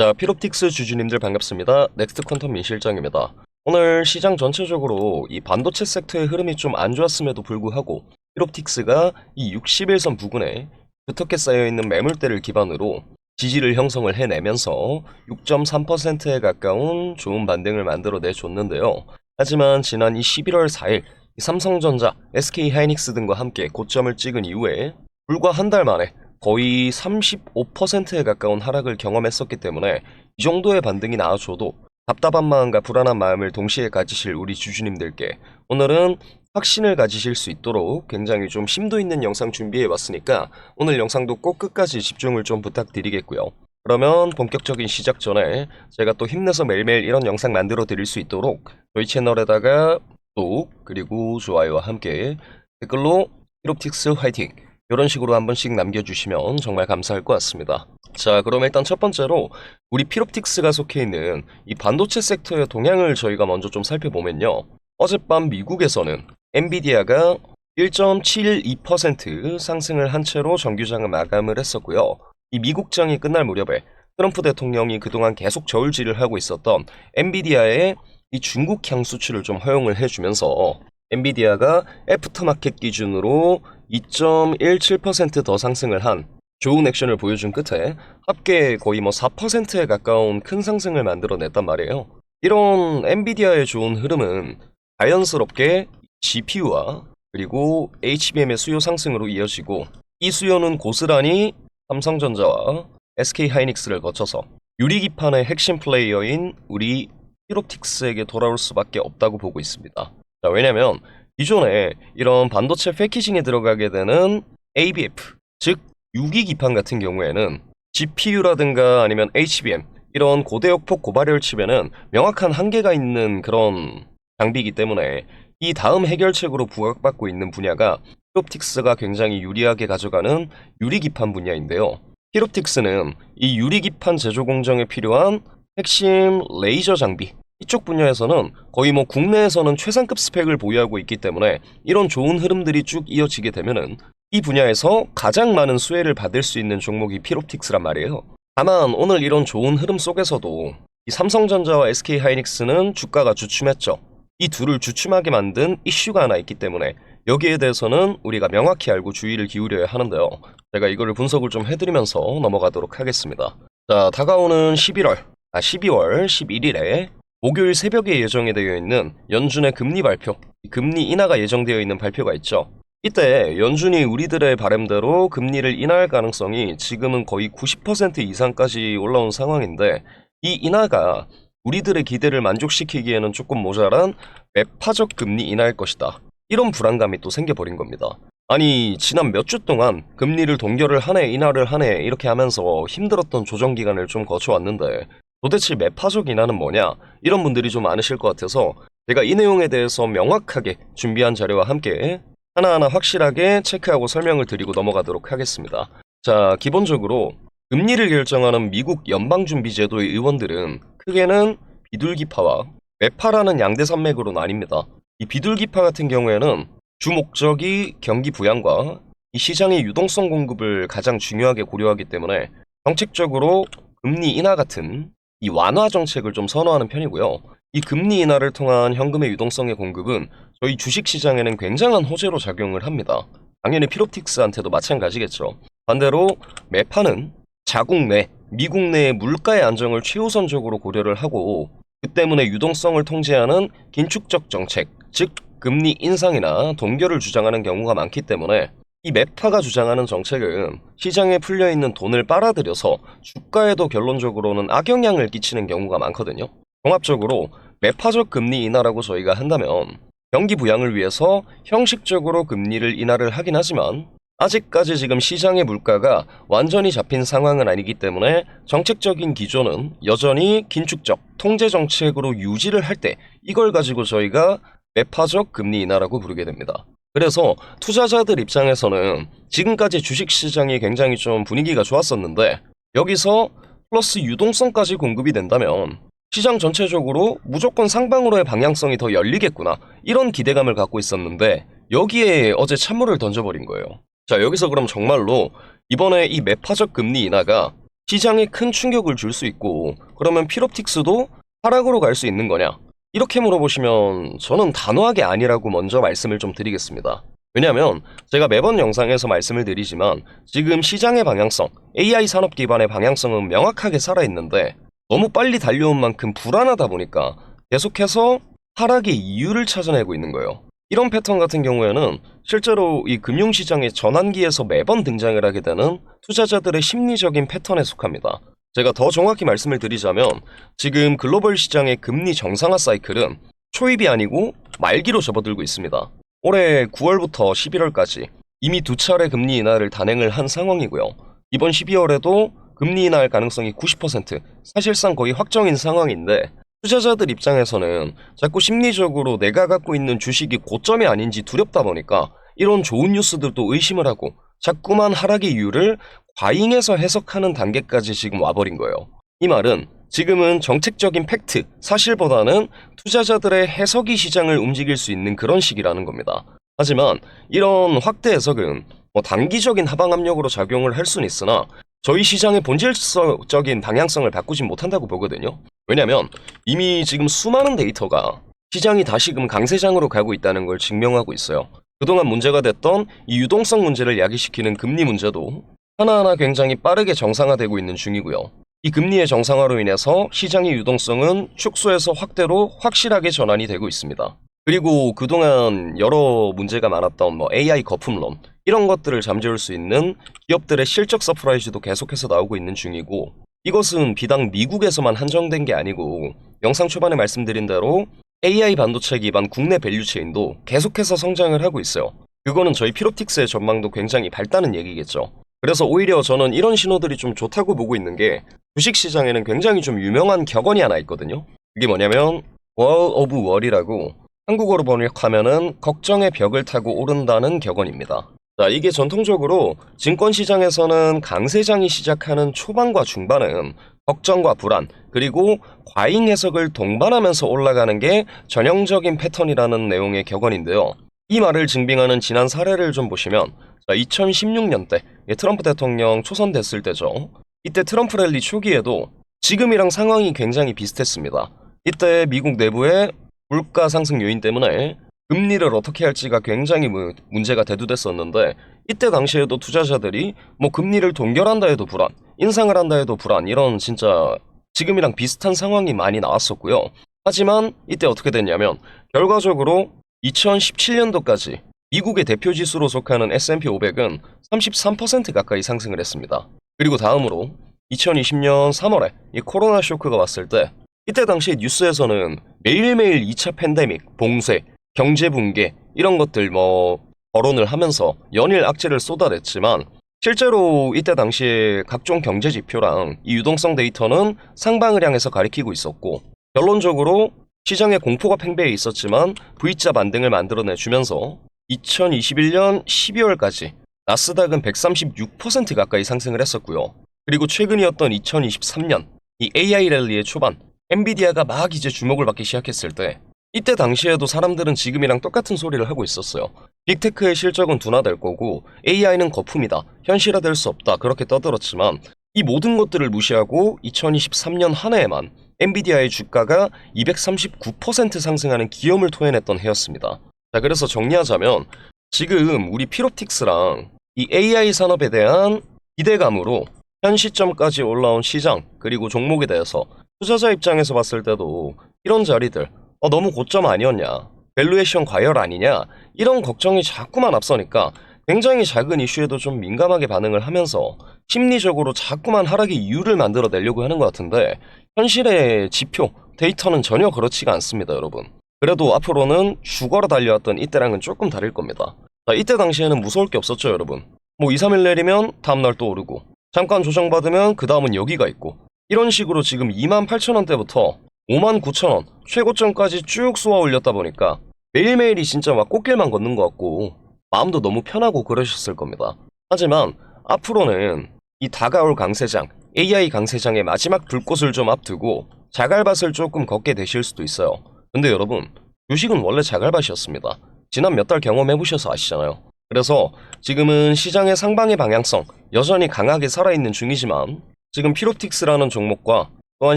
자, 피롭틱스 주주님들 반갑습니다. 넥스트 퀀텀 민 실장입니다. 오늘 시장 전체적으로 이 반도체 섹터의 흐름이 좀 안 좋았음에도 불구하고 피롭틱스가 이 61선 부근에 두텁게 쌓여있는 매물대를 기반으로 지지를 형성을 해내면서 6.3%에 가까운 좋은 반등을 만들어내 줬는데요. 하지만 지난 이 11월 4일 이 삼성전자, SK 하이닉스 등과 함께 고점을 찍은 이후에 불과 한 달 만에 거의 35%에 가까운 하락을 경험했었기 때문에 이 정도의 반등이 나와줘도 답답한 마음과 불안한 마음을 동시에 가지실 우리 주주님들께 오늘은 확신을 가지실 수 있도록 굉장히 좀 심도 있는 영상 준비해 왔으니까 오늘 영상도 꼭 끝까지 집중을 좀 부탁드리겠고요. 그러면 본격적인 시작 전에 제가 또 힘내서 매일매일 이런 영상 만들어 드릴 수 있도록 저희 채널에다가 구독 그리고 좋아요와 함께 댓글로 히롭틱스 화이팅 이런 식으로 한 번씩 남겨주시면 정말 감사할 것 같습니다. 자, 그럼 일단 첫 번째로 우리 피롭틱스가 속해 있는 이 반도체 섹터의 동향을 저희가 먼저 좀 살펴보면요. 어젯밤 미국에서는 엔비디아가 1.72% 상승을 한 채로 정규장을 마감을 했었고요. 이 미국장이 끝날 무렵에 트럼프 대통령이 그동안 계속 저울질을 하고 있었던 엔비디아의 이 중국 향 수출을 좀 허용을 해주면서 엔비디아가 애프터마켓 기준으로 2.17%더 상승을 한 좋은 액션을 보여준 끝에 합계 거의 뭐 4%에 가까운 큰 상승을 만들어냈단 말이에요. 이런 엔비디아의 좋은 흐름은 자연스럽게 GPU와 그리고 HBM의 수요 상승으로 이어지고 이 수요는 고스란히 삼성전자와 SK 하이닉스를 거쳐서 유리기판의 핵심 플레이어인 우리 히롭틱스에게 돌아올 수밖에 없다고 보고 있습니다. 자, 왜냐면 기존에 이런 반도체 패키징에 들어가게 되는 ABF, 즉 유기기판 같은 경우에는 GPU라든가 아니면 HBM 이런 고대역폭 고발열 칩에는 명확한 한계가 있는 그런 장비이기 때문에 이 다음 해결책으로 부각받고 있는 분야가 히롭틱스가 굉장히 유리하게 가져가는 유리기판 분야인데요. 히롭틱스는 이 유리기판 제조 공정에 필요한 핵심 레이저 장비 이쪽 분야에서는 거의 뭐 국내에서는 최상급 스펙을 보유하고 있기 때문에 이런 좋은 흐름들이 쭉 이어지게 되면은 이 분야에서 가장 많은 수혜를 받을 수 있는 종목이 피롭틱스란 말이에요. 다만 오늘 이런 좋은 흐름 속에서도 이 삼성전자와 SK 하이닉스는 주가가 주춤했죠. 이 둘을 주춤하게 만든 이슈가 하나 있기 때문에 여기에 대해서는 우리가 명확히 알고 주의를 기울여야 하는데요. 제가 이거를 분석을 좀 해드리면서 넘어가도록 하겠습니다. 자, 다가오는 11월, 아 12월 11일에 목요일 새벽에 예정이 되어 있는 연준의 금리 발표, 금리 인하가 예정되어 있는 발표가 있죠. 이때 연준이 우리들의 바램대로 금리를 인하할 가능성이 지금은 거의 90% 이상까지 올라온 상황인데 이 인하가 우리들의 기대를 만족시키기에는 조금 모자란 매파적 금리 인하일 것이다. 이런 불안감이 또 생겨버린 겁니다. 아니 지난 몇 주 동안 금리를 동결을 하네 인하를 하네 이렇게 하면서 힘들었던 조정 기간을 좀 거쳐왔는데 도대체 매파적 인하는 뭐냐 이런 분들이 좀 많으실 것 같아서 제가 이 내용에 대해서 명확하게 준비한 자료와 함께 하나하나 확실하게 체크하고 설명을 드리고 넘어가도록 하겠습니다. 자 기본적으로 금리를 결정하는 미국 연방준비제도의 의원들은 크게는 비둘기파와 매파라는 양대 산맥으로 나뉩니다. 이 비둘기파 같은 경우에는 주 목적이 경기 부양과 이 시장의 유동성 공급을 가장 중요하게 고려하기 때문에 정책적으로 금리 인하 같은 이 완화 정책을 좀 선호하는 편이고요. 이 금리 인하를 통한 현금의 유동성의 공급은 저희 주식 시장에는 굉장한 호재로 작용을 합니다. 당연히 피롭틱스한테도 마찬가지겠죠. 반대로 매파는 자국 내, 미국 내의 물가의 안정을 최우선적으로 고려를 하고 그 때문에 유동성을 통제하는 긴축적 정책, 즉 금리 인상이나 동결을 주장하는 경우가 많기 때문에 이 매파가 주장하는 정책은 시장에 풀려 있는 돈을 빨아들여서 주가에도 결론적으로는 악영향을 끼치는 경우가 많거든요. 종합적으로 매파적 금리 인하라고 저희가 한다면 경기 부양을 위해서 형식적으로 금리를 인하를 하긴 하지만 아직까지 지금 시장의 물가가 완전히 잡힌 상황은 아니기 때문에 정책적인 기조는 여전히 긴축적 통제 정책으로 유지를 할 때 이걸 가지고 저희가 매파적 금리 인하라고 부르게 됩니다. 그래서 투자자들 입장에서는 지금까지 주식 시장이 굉장히 좀 분위기가 좋았었는데 여기서 플러스 유동성까지 공급이 된다면 시장 전체적으로 무조건 상방으로의 방향성이 더 열리겠구나 이런 기대감을 갖고 있었는데 여기에 어제 찬물을 던져버린 거예요. 자 여기서 그럼 정말로 이번에 이 매파적 금리 인하가 시장에 큰 충격을 줄 수 있고 그러면 필옵틱스도 하락으로 갈 수 있는 거냐? 이렇게 물어보시면 저는 단호하게 아니라고 먼저 말씀을 좀 드리겠습니다. 왜냐하면 제가 매번 영상에서 말씀을 드리지만 지금 시장의 방향성, AI 산업 기반의 방향성은 명확하게 살아있는데 너무 빨리 달려온 만큼 불안하다 보니까 계속해서 하락의 이유를 찾아내고 있는 거예요. 이런 패턴 같은 경우에는 실제로 이 금융시장의 전환기에서 매번 등장을 하게 되는 투자자들의 심리적인 패턴에 속합니다. 제가 더 정확히 말씀을 드리자면 지금 글로벌 시장의 금리 정상화 사이클은 초입이 아니고 말기로 접어들고 있습니다. 올해 9월부터 11월까지 이미 두 차례 금리 인하를 단행을 한 상황이고요. 이번 12월에도 금리 인하할 가능성이 90% 사실상 거의 확정인 상황인데 투자자들 입장에서는 자꾸 심리적으로 내가 갖고 있는 주식이 고점이 아닌지 두렵다 보니까 이런 좋은 뉴스들도 의심을 하고 자꾸만 하락의 이유를 과잉해서 해석하는 단계까지 지금 와버린 거예요. 이 말은 지금은 정책적인 팩트, 사실보다는 투자자들의 해석이 시장을 움직일 수 있는 그런 시기라는 겁니다. 하지만 이런 확대 해석은 뭐 단기적인 하방 압력으로 작용을 할 수는 있으나 저희 시장의 본질적인 방향성을 바꾸진 못한다고 보거든요. 왜냐면 이미 지금 수많은 데이터가 시장이 다시금 강세장으로 가고 있다는 걸 증명하고 있어요. 그동안 문제가 됐던 이 유동성 문제를 야기시키는 금리 문제도 하나하나 굉장히 빠르게 정상화되고 있는 중이고요. 이 금리의 정상화로 인해서 시장의 유동성은 축소에서 확대로 확실하게 전환이 되고 있습니다. 그리고 그동안 여러 문제가 많았던 뭐 AI 거품론 이런 것들을 잠재울 수 있는 기업들의 실적 서프라이즈도 계속해서 나오고 있는 중이고 이것은 비단 미국에서만 한정된 게 아니고 영상 초반에 말씀드린 대로 AI 반도체 기반 국내 밸류체인도 계속해서 성장을 하고 있어요. 그거는 저희 피롭틱스의 전망도 굉장히 밝다는 얘기겠죠. 그래서 오히려 저는 이런 신호들이 좀 좋다고 보고 있는 게 주식시장에는 굉장히 좀 유명한 격언이 하나 있거든요. 그게 뭐냐면 Wall of Worry라고 한국어로 번역하면은 걱정의 벽을 타고 오른다는 격언입니다. 자, 이게 전통적으로 증권시장에서는 강세장이 시작하는 초반과 중반은 걱정과 불안, 그리고 과잉 해석을 동반하면서 올라가는 게 전형적인 패턴이라는 내용의 격언인데요. 이 말을 증빙하는 지난 사례를 좀 보시면 2016년 때 예, 트럼프 대통령 초선됐을 때죠. 이때 트럼프 랠리 초기에도 지금이랑 상황이 굉장히 비슷했습니다. 이때 미국 내부의 물가 상승 요인 때문에 금리를 어떻게 할지가 굉장히 뭐 문제가 대두됐었는데 이때 당시에도 투자자들이 뭐 금리를 동결한다 해도 불안, 인상을 한다 해도 불안 이런 진짜 지금이랑 비슷한 상황이 많이 나왔었고요. 하지만 이때 어떻게 됐냐면 결과적으로 2017년도까지 미국의 대표 지수로 속하는 S&P 500은 33% 가까이 상승을 했습니다. 그리고 다음으로 2020년 3월에 이 코로나 쇼크가 왔을 때 이때 당시 뉴스에서는 매일매일 2차 팬데믹, 봉쇄, 경제 붕괴 이런 것들 뭐 거론을 하면서 연일 악재를 쏟아냈지만 실제로 이때 당시에 각종 경제 지표랑 이 유동성 데이터는 상방을 향해서 가리키고 있었고 결론적으로 시장의 공포가 팽배해 있었지만 V자 반등을 만들어내 주면서 2021년 12월까지 나스닥은 136% 가까이 상승을 했었고요. 그리고 최근이었던 2023년 이 AI 랠리의 초반 엔비디아가 막 이제 주목을 받기 시작했을 때 이때 당시에도 사람들은 지금이랑 똑같은 소리를 하고 있었어요. 빅테크의 실적은 둔화될 거고 AI는 거품이다. 현실화될 수 없다. 그렇게 떠들었지만 이 모든 것들을 무시하고 2023년 한 해에만 엔비디아의 주가가 239% 상승하는 기염을 토해냈던 해였습니다. 자, 그래서 정리하자면 지금 우리 피롭틱스랑 이 AI 산업에 대한 기대감으로 현 시점까지 올라온 시장 그리고 종목에 대해서 투자자 입장에서 봤을 때도 이런 자리들 어, 너무 고점 아니었냐 밸류에이션 과열 아니냐 이런 걱정이 자꾸만 앞서니까 굉장히 작은 이슈에도 좀 민감하게 반응을 하면서 심리적으로 자꾸만 하락의 이유를 만들어내려고 하는 것 같은데 현실의 지표, 데이터는 전혀 그렇지가 않습니다 여러분 그래도 앞으로는 죽어라 달려왔던 이때랑은 조금 다를 겁니다 자, 이때 당시에는 무서울 게 없었죠 여러분 뭐 2, 3일 내리면 다음날 또 오르고 잠깐 조정받으면 그 다음은 여기가 있고 이런 식으로 지금 28,000원대부터 59,000원 최고점까지 쭉 쏘아 올렸다 보니까 매일매일이 진짜 막 꽃길만 걷는 것 같고 마음도 너무 편하고 그러셨을 겁니다. 하지만 앞으로는 이 다가올 강세장, AI 강세장의 마지막 불꽃을 좀 앞두고 자갈밭을 조금 걷게 되실 수도 있어요. 근데 여러분, 주식은 원래 자갈밭이었습니다. 지난 몇 달 경험해보셔서 아시잖아요. 그래서 지금은 시장의 상방의 방향성 여전히 강하게 살아있는 중이지만 지금 피로틱스라는 종목과 또한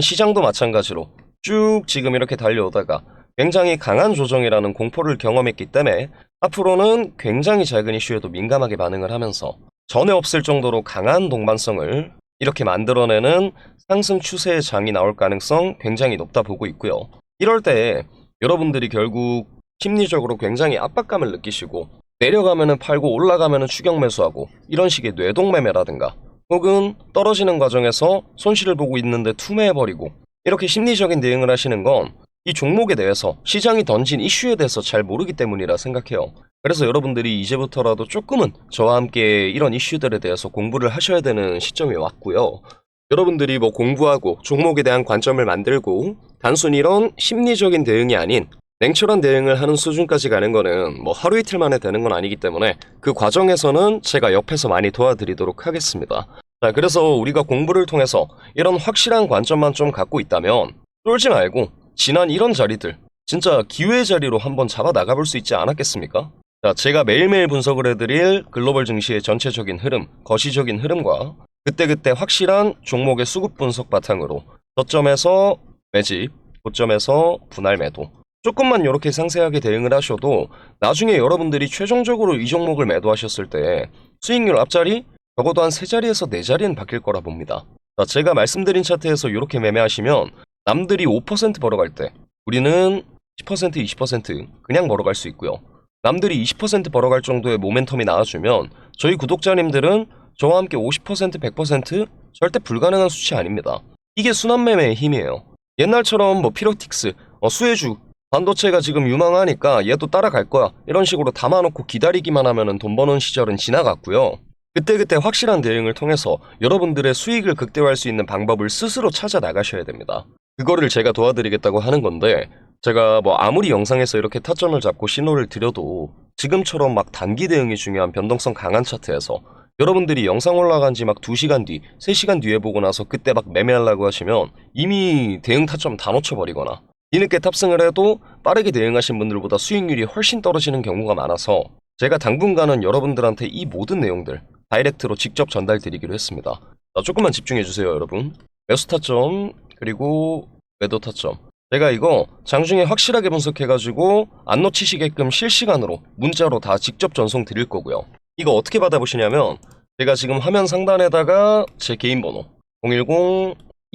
시장도 마찬가지로 쭉 지금 이렇게 달려오다가 굉장히 강한 조정이라는 공포를 경험했기 때문에 앞으로는 굉장히 작은 이슈에도 민감하게 반응을 하면서 전에 없을 정도로 강한 동반성을 이렇게 만들어내는 상승 추세의 장이 나올 가능성 굉장히 높다 보고 있고요. 이럴 때 여러분들이 결국 심리적으로 굉장히 압박감을 느끼시고 내려가면은 팔고 올라가면은 추격 매수하고 이런 식의 뇌동매매라든가 혹은 떨어지는 과정에서 손실을 보고 있는데 투매해버리고 이렇게 심리적인 대응을 하시는 건 이 종목에 대해서 시장이 던진 이슈에 대해서 잘 모르기 때문이라 생각해요. 그래서 여러분들이 이제부터라도 조금은 저와 함께 이런 이슈들에 대해서 공부를 하셔야 되는 시점이 왔고요. 여러분들이 뭐 공부하고 종목에 대한 관점을 만들고 단순히 이런 심리적인 대응이 아닌 냉철한 대응을 하는 수준까지 가는 거는 뭐 하루 이틀 만에 되는 건 아니기 때문에 그 과정에서는 제가 옆에서 많이 도와드리도록 하겠습니다. 자, 그래서 우리가 공부를 통해서 이런 확실한 관점만 좀 갖고 있다면 쫄지 말고 지난 이런 자리들 진짜 기회의 자리로 한번 잡아 나가볼 수 있지 않았겠습니까? 자, 제가 매일매일 분석을 해드릴 글로벌 증시의 전체적인 흐름, 거시적인 흐름과 그때그때 확실한 종목의 수급 분석 바탕으로 저점에서 매집, 고점에서 분할 매도 조금만 이렇게 상세하게 대응을 하셔도 나중에 여러분들이 최종적으로 이 종목을 매도하셨을 때 수익률 앞자리 적어도 한 세 자리에서 네 자리는 바뀔 거라 봅니다. 자, 제가 말씀드린 차트에서 이렇게 매매하시면 남들이 5% 벌어갈 때 우리는 10% 20% 그냥 벌어갈 수 있고요. 남들이 20% 벌어갈 정도의 모멘텀이 나와주면 저희 구독자님들은 저와 함께 50% 100% 절대 불가능한 수치 아닙니다. 이게 순환매매의 힘이에요. 옛날처럼 뭐 피로틱스, 어, 수혜주, 반도체가 지금 유망하니까 얘도 따라갈 거야 이런 식으로 담아놓고 기다리기만 하면 돈 버는 시절은 지나갔고요. 그때그때 확실한 대응을 통해서 여러분들의 수익을 극대화할 수 있는 방법을 스스로 찾아 나가셔야 됩니다. 그거를 제가 도와드리겠다고 하는 건데 제가 뭐 아무리 영상에서 이렇게 타점을 잡고 신호를 드려도 지금처럼 막 단기 대응이 중요한 변동성 강한 차트에서 여러분들이 영상 올라간 지 막 2시간 뒤, 3시간 뒤에 보고 나서 그때 막 매매하려고 하시면 이미 대응 타점 다 놓쳐버리거나 뒤늦게 탑승을 해도 빠르게 대응하신 분들보다 수익률이 훨씬 떨어지는 경우가 많아서 제가 당분간은 여러분들한테 이 모든 내용들 다이렉트로 직접 전달 드리기로 했습니다. 자, 조금만 집중해 주세요, 여러분. 매수 타점 그리고 매도 타점. 제가 이거 장중에 확실하게 분석해가지고 안 놓치시게끔 실시간으로 문자로 다 직접 전송 드릴 거고요. 이거 어떻게 받아보시냐면 제가 지금 화면 상단에다가 제 개인 번호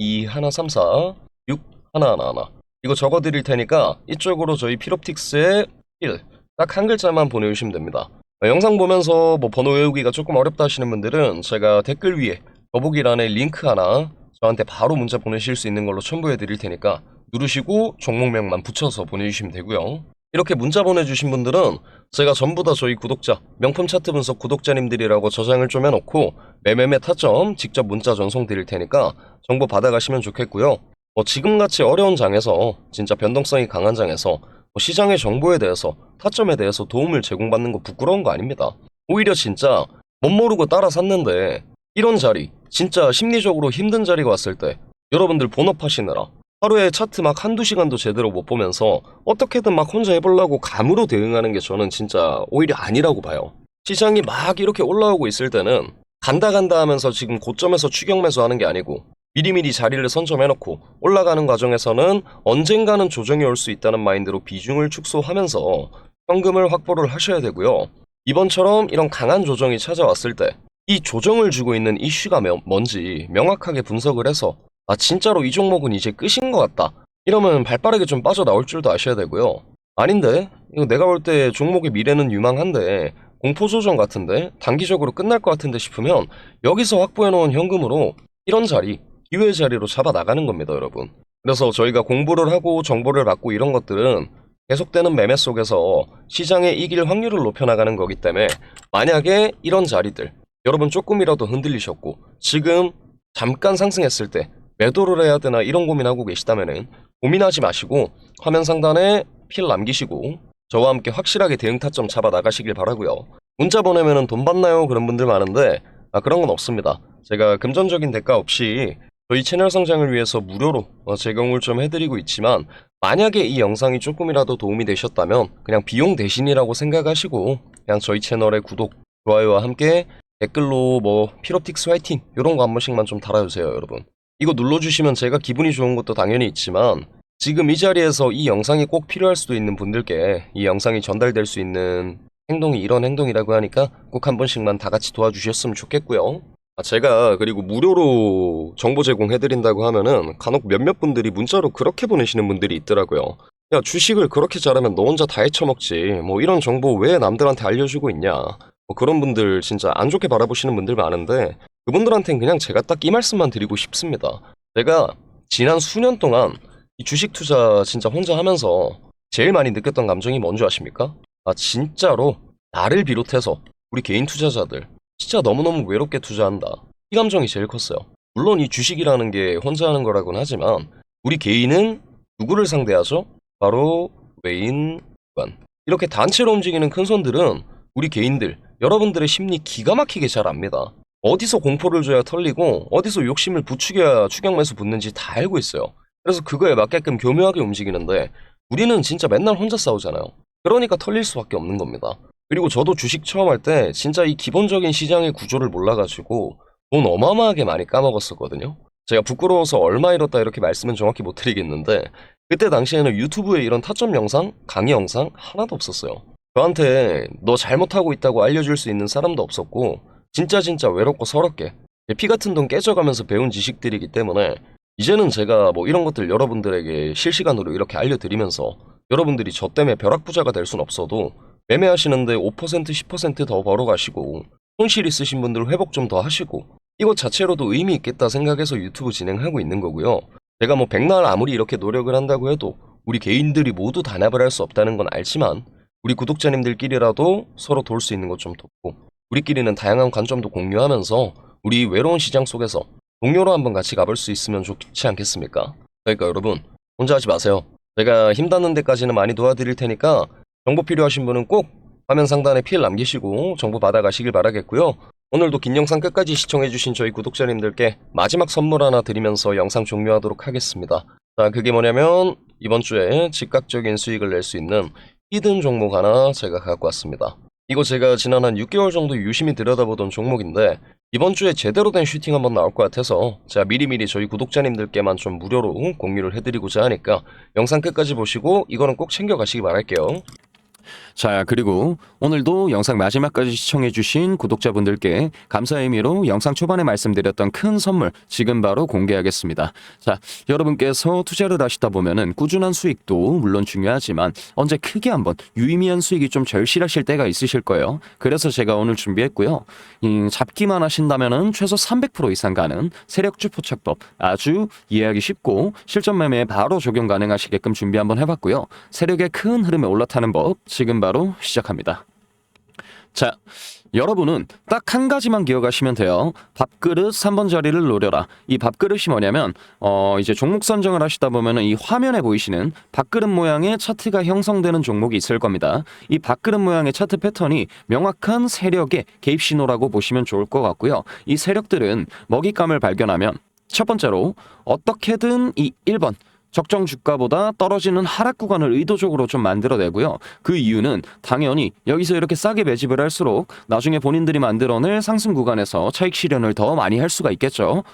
010-2134-6111 이거 적어 드릴 테니까 이쪽으로 저희 피롭틱스의 1, 딱 한 글자만 보내주시면 됩니다. 어, 영상 보면서 뭐 번호 외우기가 조금 어렵다 하시는 분들은 제가 댓글 위에 더보기란에 링크 하나 저한테 바로 문자 보내실 수 있는 걸로 첨부해 드릴 테니까 누르시고 종목명만 붙여서 보내주시면 되고요. 이렇게 문자 보내주신 분들은 제가 전부 다 저희 구독자, 명품 차트 분석 구독자님들이라고 저장을 좀 해놓고 매매매 타점 직접 문자 전송 드릴 테니까 정보 받아가시면 좋겠고요. 뭐 지금같이 어려운 장에서 진짜 변동성이 강한 장에서 뭐 시장의 정보에 대해서 타점에 대해서 도움을 제공받는 거 부끄러운 거 아닙니다. 오히려 진짜 못 모르고 따라 샀는데 이런 자리 진짜 심리적으로 힘든 자리가 왔을 때 여러분들 본업하시느라 하루에 차트 막 한두 시간도 제대로 못 보면서 어떻게든 막 혼자 해보려고 감으로 대응하는 게 저는 진짜 오히려 아니라고 봐요. 시장이 막 이렇게 올라오고 있을 때는 간다 간다 하면서 지금 고점에서 추격 매수하는 게 아니고 미리미리 자리를 선점해놓고 올라가는 과정에서는 언젠가는 조정이 올 수 있다는 마인드로 비중을 축소하면서 현금을 확보를 하셔야 되고요. 이번처럼 이런 강한 조정이 찾아왔을 때 이 조정을 주고 있는 이슈가 며- 뭔지 명확하게 분석을 해서 아 진짜로 이 종목은 이제 끝인 것 같다. 이러면 발빠르게 좀 빠져나올 줄도 아셔야 되고요. 아닌데 이거 내가 볼 때 종목의 미래는 유망한데 공포 조정 같은데 단기적으로 끝날 것 같은데 싶으면 여기서 확보해 놓은 현금으로 이런 자리 기회 자리로 잡아 나가는 겁니다, 여러분. 그래서 저희가 공부를 하고 정보를 받고 이런 것들은 계속되는 매매 속에서 시장의 이길 확률을 높여나가는 거기 때문에 만약에 이런 자리들 여러분 조금이라도 흔들리셨고 지금 잠깐 상승했을 때 매도를 해야 되나 이런 고민하고 계시다면은 고민하지 마시고 화면 상단에 필 남기시고 저와 함께 확실하게 대응 타점 잡아 나가시길 바라고요. 문자 보내면은 돈 받나요? 그런 분들 많은데 아 그런 건 없습니다. 제가 금전적인 대가 없이 저희 채널 성장을 위해서 무료로 어, 제공을 좀 해드리고 있지만 만약에 이 영상이 조금이라도 도움이 되셨다면 그냥 비용 대신이라고 생각하시고 그냥 저희 채널의 구독, 좋아요와 함께 댓글로 뭐 피롭틱스 화이팅 이런 거 한 번씩만 좀 달아주세요 여러분 이거 눌러주시면 제가 기분이 좋은 것도 당연히 있지만 지금 이 자리에서 이 영상이 꼭 필요할 수도 있는 분들께 이 영상이 전달될 수 있는 행동이 이런 행동이라고 하니까 꼭 한 번씩만 다 같이 도와주셨으면 좋겠고요. 아, 제가 그리고 무료로 정보 제공해드린다고 하면은 간혹 몇몇 분들이 문자로 그렇게 보내시는 분들이 있더라고요. 야 주식을 그렇게 잘하면 너 혼자 다 헤쳐먹지. 뭐 이런 정보 왜 남들한테 알려주고 있냐. 뭐 그런 분들 진짜 안 좋게 바라보시는 분들 많은데 그분들한테는 그냥 제가 딱 이 말씀만 드리고 싶습니다 제가 지난 수년 동안 이 주식 투자 진짜 혼자 하면서 제일 많이 느꼈던 감정이 뭔지 아십니까? 아 진짜로 나를 비롯해서 우리 개인 투자자들 진짜 너무너무 외롭게 투자한다 이 감정이 제일 컸어요 물론 이 주식이라는 게 혼자 하는 거라고는 하지만 우리 개인은 누구를 상대하죠? 바로 외인관. 이렇게 단체로 움직이는 큰 손들은 우리 개인들, 여러분들의 심리 기가 막히게 잘 압니다. 어디서 공포를 줘야 털리고 어디서 욕심을 부추겨야 추격매수 붙는지 다 알고 있어요. 그래서 그거에 맞게끔 교묘하게 움직이는데 우리는 진짜 맨날 혼자 싸우잖아요. 그러니까 털릴 수밖에 없는 겁니다. 그리고 저도 주식 처음 할 때 진짜 이 기본적인 시장의 구조를 몰라가지고 돈 어마어마하게 많이 까먹었었거든요. 제가 부끄러워서 얼마 잃었다 이렇게 말씀은 정확히 못 드리겠는데 그때 당시에는 유튜브에 이런 타점 영상, 강의 영상 하나도 없었어요. 저한테 너 잘못하고 있다고 알려줄 수 있는 사람도 없었고 진짜 진짜 외롭고 서럽게 피 같은 돈 깨져가면서 배운 지식들이기 때문에 이제는 제가 뭐 이런 것들 여러분들에게 실시간으로 이렇게 알려드리면서 여러분들이 저 때문에 벼락부자가 될 순 없어도 매매하시는데 5% 10%더 벌어가시고 손실 있으신 분들 회복 좀 더 하시고 이것 자체로도 의미 있겠다 생각해서 유튜브 진행하고 있는 거고요. 제가 뭐 백날 아무리 이렇게 노력을 한다고 해도 우리 개인들이 모두 단합을 할 수 없다는 건 알지만 우리 구독자님들끼리라도 서로 도울 수 있는 것 좀 돕고 우리끼리는 다양한 관점도 공유하면서 우리 외로운 시장 속에서 동료로 한번 같이 가볼 수 있으면 좋지 않겠습니까? 그러니까 여러분 혼자 하지 마세요. 제가 힘닿는 데까지는 많이 도와드릴 테니까 정보 필요하신 분은 꼭 화면 상단에 필 남기시고 정보 받아가시길 바라겠고요. 오늘도 긴 영상 끝까지 시청해주신 저희 구독자님들께 마지막 선물 하나 드리면서 영상 종료하도록 하겠습니다. 자, 그게 뭐냐면 이번 주에 즉각적인 수익을 낼 수 있는 히든 종목 하나 제가 갖고 왔습니다. 이거 제가 지난 한 6개월 정도 유심히 들여다보던 종목인데 이번 주에 제대로 된 슈팅 한번 나올 것 같아서 제가 미리미리 저희 구독자님들께만 좀 무료로 공유를 해드리고자 하니까 영상 끝까지 보시고 이거는 꼭 챙겨가시기 바랄게요. 자, 그리고 오늘도 영상 마지막까지 시청해주신 구독자분들께 감사의 의미로 영상 초반에 말씀드렸던 큰 선물 지금 바로 공개하겠습니다. 자, 여러분께서 투자를 하시다 보면은 꾸준한 수익도 물론 중요하지만 언제 크게 한번 유의미한 수익이 좀 절실하실 때가 있으실 거예요. 그래서 제가 오늘 준비했고요. 음, 잡기만 하신다면은 최소 300% 이상 가는 세력주 포착법 아주 이해하기 쉽고 실전 매매에 바로 적용 가능하시게끔 준비 한번 해봤고요. 세력의 큰 흐름에 올라타는 법 지금 바로 시작합니다. 자, 여러분은 딱 한 가지만 기억하시면 돼요. 밥그릇 3번 자리를 노려라. 이 밥그릇이 뭐냐면, 어, 이제 종목 선정을 하시다 보면은 이 화면에 보이시는 밥그릇 모양의 차트가 형성되는 종목이 있을 겁니다. 이 밥그릇 모양의 차트 패턴이 명확한 세력의 개입 신호라고 보시면 좋을 것 같고요. 이 세력들은 먹잇감을 발견하면 첫 번째로 어떻게든 이 1번 적정 주가보다 떨어지는 하락 구간을 의도적으로 좀 만들어내고요. 그 이유는 당연히 여기서 이렇게 싸게 매집을 할수록 나중에 본인들이 만들어낼 상승 구간에서 차익 실현을 더 많이 할 수가 있겠죠.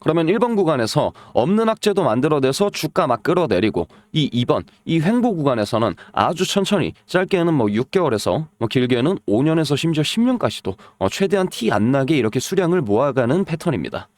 그러면 1번 구간에서 없는 악재도 만들어내서 주가 막 끌어내리고 이 2번 이 횡보 구간에서는 아주 천천히 짧게는 뭐 6개월에서 뭐 길게는 5년에서 심지어 10년까지도 어 최대한 티 안 나게 이렇게 수량을 모아가는 패턴입니다.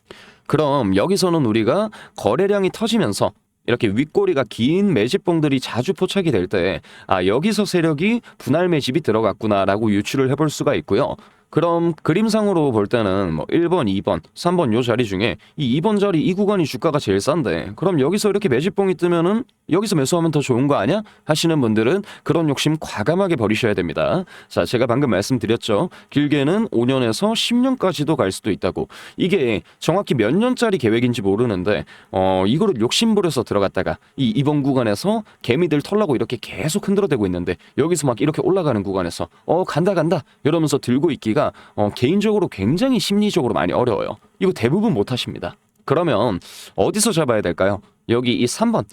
그럼 여기서는 우리가 거래량이 터지면서 이렇게 윗꼬리가 긴 매집봉들이 자주 포착이 될 때, 아, 여기서 세력이 분할 매집이 들어갔구나라고 유추를 해볼 수가 있고요. 그럼 그림상으로 볼 때는 뭐 1번, 2번, 3번 요 자리 중에 이 2번 자리 이 구간이 주가가 제일 싼데 그럼 여기서 이렇게 매집봉이 뜨면은 여기서 매수하면 더 좋은 거 아니야? 하시는 분들은 그런 욕심 과감하게 버리셔야 됩니다. 자, 제가 방금 말씀드렸죠. 길게는 5년에서 10년까지도 갈 수도 있다고. 이게 정확히 몇 년짜리 계획인지 모르는데 어, 이거를 욕심 부려서 들어갔다가 이 이번 구간에서 개미들 털라고 이렇게 계속 흔들어대고 있는데 여기서 막 이렇게 올라가는 구간에서 어, 간다 간다 이러면서 들고 있기가 어, 개인적으로 굉장히 심리적으로 많이 어려워요. 이거 대부분 못 하십니다. 그러면 어디서 잡아야 될까요? 여기 이 3번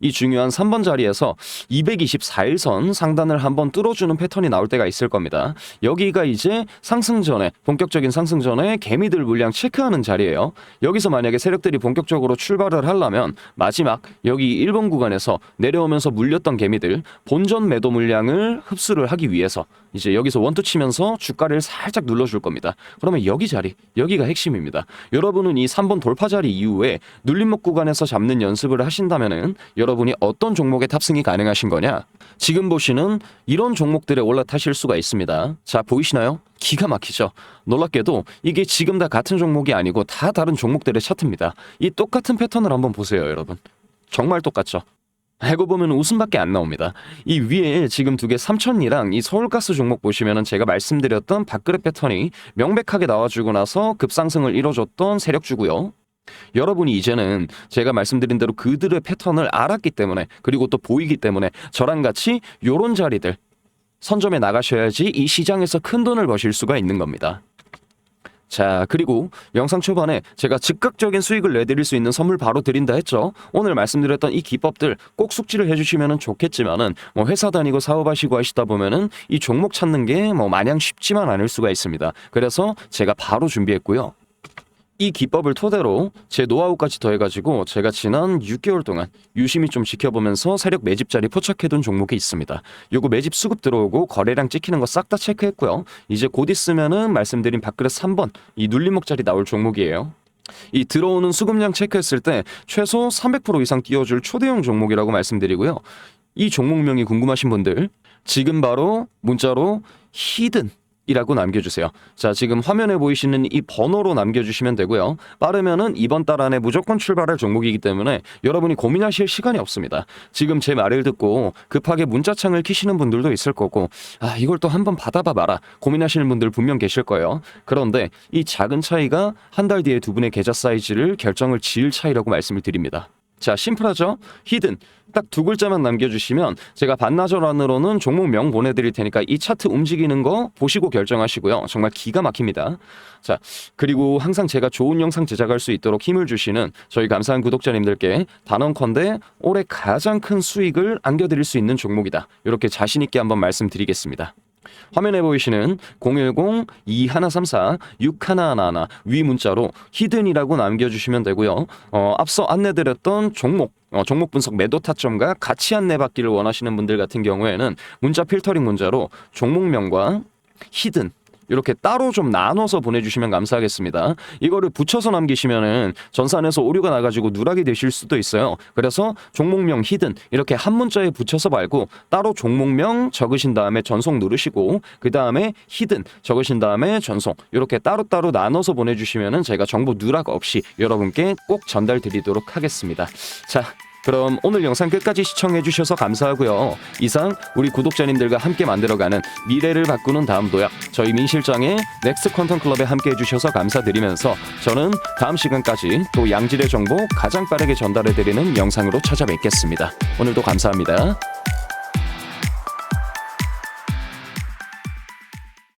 이 중요한 3번 자리에서 224일선 상단을 한번 뚫어주는 패턴이 나올 때가 있을 겁니다. 여기가 이제 상승 전에 본격적인 상승 전에 개미들 물량 체크하는 자리예요. 여기서 만약에 세력들이 본격적으로 출발을 하려면 마지막 여기 1번 구간에서 내려오면서 물렸던 개미들 본전 매도 물량을 흡수를 하기 위해서 이제 여기서 원투 치면서 주가를 살짝 눌러줄 겁니다. 그러면 여기 자리 여기가 핵심입니다. 여러분은 이 3번 돌파 자리 이후에 눌림목 구간에서 잡는 연습을 하신다면은 여러분이 어떤 종목에 탑승이 가능하신 거냐? 지금 보시는 이런 종목들에 올라타실 수가 있습니다. 자, 보이시나요? 기가 막히죠. 놀랍게도 이게 지금 다 같은 종목이 아니고 다 다른 종목들의 차트입니다. 이 똑같은 패턴을 한번 보세요, 여러분. 정말 똑같죠. 알고 보면 웃음밖에 안 나옵니다. 이 위에 지금 두 개 삼천이랑 이 서울가스 종목 보시면은 제가 말씀드렸던 밥그릇 패턴이 명백하게 나와주고 나서 급상승을 이뤄줬던 세력주고요. 여러분이 이제는 제가 말씀드린 대로 그들의 패턴을 알았기 때문에 그리고 또 보이기 때문에 저랑 같이 요런 자리들 선점에 나가셔야지 이 시장에서 큰 돈을 버실 수가 있는 겁니다. 자, 그리고 영상 초반에 제가 즉각적인 수익을 내드릴 수 있는 선물 바로 드린다 했죠. 오늘 말씀드렸던 이 기법들 꼭 숙지를 해주시면 좋겠지만은 뭐 회사 다니고 사업하시고 하시다 보면은 이 종목 찾는 게 뭐 마냥 쉽지만 않을 수가 있습니다. 그래서 제가 바로 준비했고요. 이 기법을 토대로 제 노하우까지 더해가지고 제가 지난 6개월 동안 유심히 좀 지켜보면서 세력 매집 자리 포착해둔 종목이 있습니다. 요거 매집 수급 들어오고 거래량 찍히는 거 싹 다 체크했고요. 이제 곧 있으면은 말씀드린 밥그릇 3번 이 눌림목 자리 나올 종목이에요. 이 들어오는 수급량 체크했을 때 최소 300% 이상 띄워줄 초대형 종목이라고 말씀드리고요. 이 종목명이 궁금하신 분들 지금 바로 문자로 히든 이라고 남겨주세요. 자, 지금 화면에 보이시는 이 번호로 남겨주시면 되고요. 빠르면은 이번 달 안에 무조건 출발할 종목이기 때문에 여러분이 고민하실 시간이 없습니다. 지금 제 말을 듣고 급하게 문자창을 키시는 분들도 있을 거고, 아, 이걸 또 한번 받아봐 봐라. 고민하시는 분들 분명 계실 거예요. 그런데 이 작은 차이가 한 달 뒤에 두 분의 계좌 사이즈를 결정을 지을 차이라고 말씀을 드립니다. 자, 심플하죠? 히든. 딱 두 글자만 남겨주시면 제가 반나절 안으로는 종목명 보내드릴 테니까 이 차트 움직이는 거 보시고 결정하시고요. 정말 기가 막힙니다. 자, 그리고 항상 제가 좋은 영상 제작할 수 있도록 힘을 주시는 저희 감사한 구독자님들께 단언컨대 올해 가장 큰 수익을 안겨드릴 수 있는 종목이다. 이렇게 자신있게 한번 말씀드리겠습니다. 화면에 보이시는 010-2134-6111 위 문자로 히든이라고 남겨주시면 되고요. 어, 앞서 안내드렸던 종목, 어, 종목 분석 매도 타점과 같이 안내받기를 원하시는 분들 같은 경우에는 문자 필터링 문자로 종목명과 히든 이렇게 따로 좀 나눠서 보내주시면 감사하겠습니다. 이거를 붙여서 남기시면은 전산에서 오류가 나가지고 누락이 되실 수도 있어요. 그래서 종목명 히든 이렇게 한 문자에 붙여서 말고 따로 종목명 적으신 다음에 전송 누르시고 그 다음에 히든 적으신 다음에 전송 이렇게 따로따로 나눠서 보내주시면은 제가 정보 누락 없이 여러분께 꼭 전달 드리도록 하겠습니다. 자. 그럼 오늘 영상 끝까지 시청해 주셔서 감사하고요. 이상 우리 구독자님들과 함께 만들어가는 미래를 바꾸는 다음 도약 저희 민 실장의 넥스트 퀀텀 클럽에 함께 해주셔서 감사드리면서 저는 다음 시간까지 또 양질의 정보 가장 빠르게 전달해 드리는 영상으로 찾아뵙겠습니다. 오늘도 감사합니다.